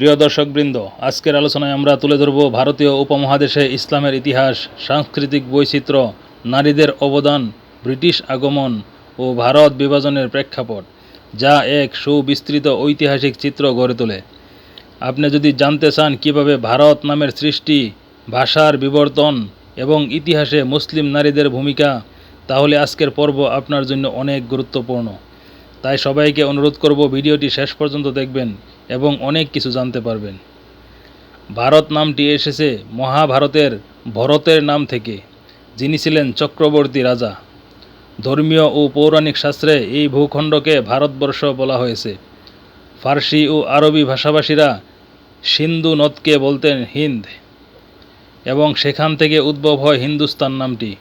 প্রিয় দর্শকবৃন্দ, আজকের আলোচনায় আমরা তুলে ধরব ভারতীয় উপমহাদেশে ইসলামের ইতিহাস, সাংস্কৃতিক বৈচিত্র্য, নারীদের অবদান, ব্রিটিশ আগমন ও ভারত বিভাজনের প্রেক্ষাপট, যা এক সুবিস্তৃত ঐতিহাসিক চিত্র গড়ে তোলে। আপনি যদি জানতে চান কীভাবে ভারত নামের সৃষ্টি, ভাষার বিবর্তন এবং ইতিহাসে মুসলিম নারীদের ভূমিকা, তাহলে আজকের পর্ব আপনার জন্য অনেক গুরুত্বপূর্ণ। তাই সবাইকে অনুরোধ করব ভিডিওটি শেষ পর্যন্ত দেখবেন। এবং অনেক কিছু জানতে পারবেন। ভারত নামটি এসেছে মহাভারতের ভরতের নাম থেকে, যিনি ছিলেন চক্রবর্তী রাজা। ধর্মীয় ও পৌরাণিক শাস্ত্রে এই ভূখণ্ডকে ভারতবর্ষ বলা হয়েছে। ফার্সি ও আরবি ভাষাভাষীরা সিন্ধু নদকে বলতেন হিন্দ এবং সেখান থেকে উদ্ভব হয় হিন্দুস্তান নামটি।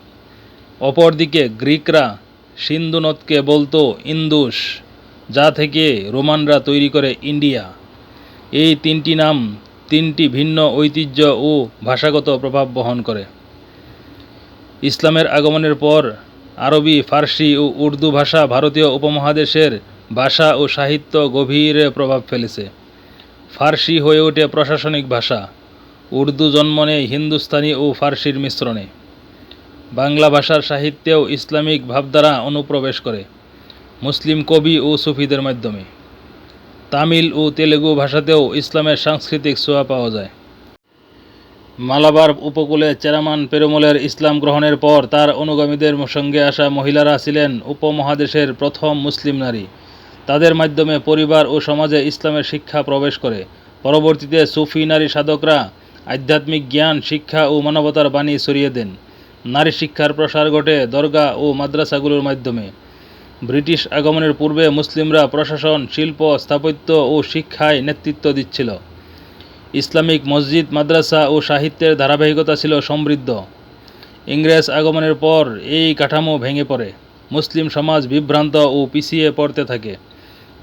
অপরদিকে গ্রিকরা সিন্ধু নদকে বলতো ইন্দুস। যা থেকে রোমানরা তৈরি করে ইন্ডিয়া। এই তিনটি নাম তিনটি ভিন্ন ঐতিহ্য ও ভাষাগত প্রভাব বহন করে। ইসলামের আগমনের পর আরবি, ফার্সি ও উর্দু ভাষা ভারতীয় উপমহাদেশের ভাষা ও সাহিত্য গভীরে প্রভাব ফেলেছে। ফার্সি হয়ে ওঠে প্রশাসনিক ভাষা। উর্দু জন্ম নেয় হিন্দুস্তানি ও ফার্সির মিশ্রণে। বাংলা ভাষার সাহিত্যেও ইসলামিক ভাবধারা অনুপ্রবেশ করে। মুসলিম কবি ও সুফিদের মাধ্যমে। তামিল ও তেলেগু ভাষাতেও ইসলামের সাংস্কৃতিক ছোঁয়া পাওয়া যায়। মালাবার উপকূলে চেরামান পেরুমলের ইসলাম গ্রহণের পর তার অনুগামীদের সঙ্গে আসা মহিলারা ছিলেন উপমহাদেশের প্রথম মুসলিম নারী। তাদের মাধ্যমে পরিবার ও সমাজে ইসলামের শিক্ষা প্রবেশ করে। পরবর্তীতে সুফি নারী সাধকরা আধ্যাত্মিক জ্ঞান, শিক্ষা ও মানবতার বাণী ছড়িয়ে দেন। নারী শিক্ষার প্রসার ঘটে দরগা ও মাদ্রাসাগুলোর মাধ্যমে। ব্রিটিশ আগমনের পূর্বে মুসলিমরা প্রশাসন, শিল্প, স্থাপত্য ও শিক্ষায় নেতৃত্ব দিচ্ছিল। ইসলামিক মসজিদ, মাদ্রাসা ও সাহিত্যের ধারাবাহিকতা ছিল সমৃদ্ধ। ইংরেজ আগমনের পর এই কাঠামো ভেঙে পড়ে। মুসলিম সমাজ বিভ্রান্ত ও পিছিয়ে পড়তে থাকে।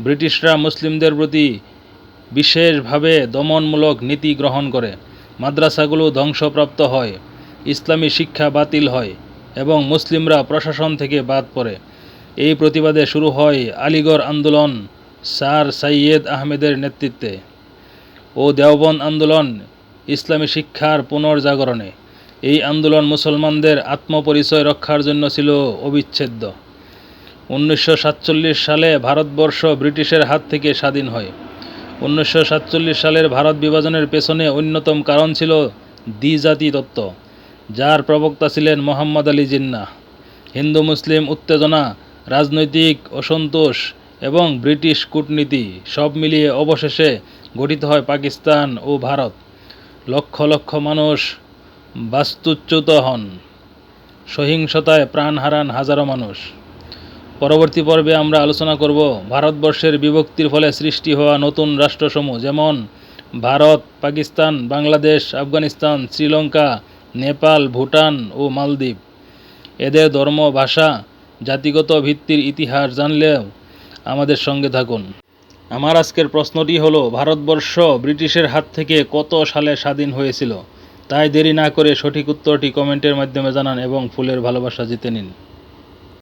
ব্রিটিশরা মুসলিমদের প্রতি বিশেষভাবে দমনমূলক নীতি গ্রহণ করে। মাদ্রাসাগুলো ধ্বংসপ্রাপ্ত হয়, ইসলামী শিক্ষা বাতিল হয় এবং মুসলিমরা প্রশাসন থেকে বাদ পড়ে। এই প্রতিবাদে শুরু হয় আলিগড় আন্দোলন, স্যার সাইয়েদ আহমেদের নেতৃত্বে ও দেওবন্দ আন্দোলন, ইসলামী শিক্ষার পুনর্জাগরণে। এই আন্দোলন মুসলমানদের আত্মপরিচয় রক্ষার জন্য ছিল অবিচ্ছেদ্য। উনিশশো সাতচল্লিশ সালে ভারতবর্ষ ব্রিটিশের হাত থেকে স্বাধীন হয়। উনিশশো সাতচল্লিশ সালের ভারত বিভাজনের পেছনে অন্যতম কারণ ছিল দ্বিজাতি তত্ত্ব, যার প্রবক্তা ছিলেন মোহাম্মদ আলী জিন্না হিন্দু মুসলিম উত্তেজনা রাজনৈতিক অসন্তোষ এবং ব্রিটিশ কূটনীতি সব মিলিয়ে অবশেষে গঠিত হয় পাকিস্তান ও ভারত। লক্ষ লক্ষ মানুষ বাস্তুচ্যুত হন। সহিংসতায় প্রাণ হারান হাজারো মানুষ। পরবর্তী পর্বে আমরা আলোচনা করব ভারতবর্ষের বিভক্তির ফলে সৃষ্টি হওয়া নতুন রাষ্ট্রসমূহ, যেমন ভারত, পাকিস্তান, বাংলাদেশ, আফগানিস্তান, শ্রীলঙ্কা, নেপাল, ভুটান ও মালদ্বীপ। এদের ধর্ম, ভাষা জাতিগত ভিত্তির ইতিহাস জানলেও আমাদের সঙ্গে থাকুন। আমার আজকের প্রশ্নটি হলো, ভারতবর্ষ ব্রিটিশের হাত থেকে কত সালে স্বাধীন হয়েছিল? তাই দেরি না করে সঠিক উত্তরটি কমেন্টের মাধ্যমে জানান এবং ফুলের ভালোবাসা জিতে নিন।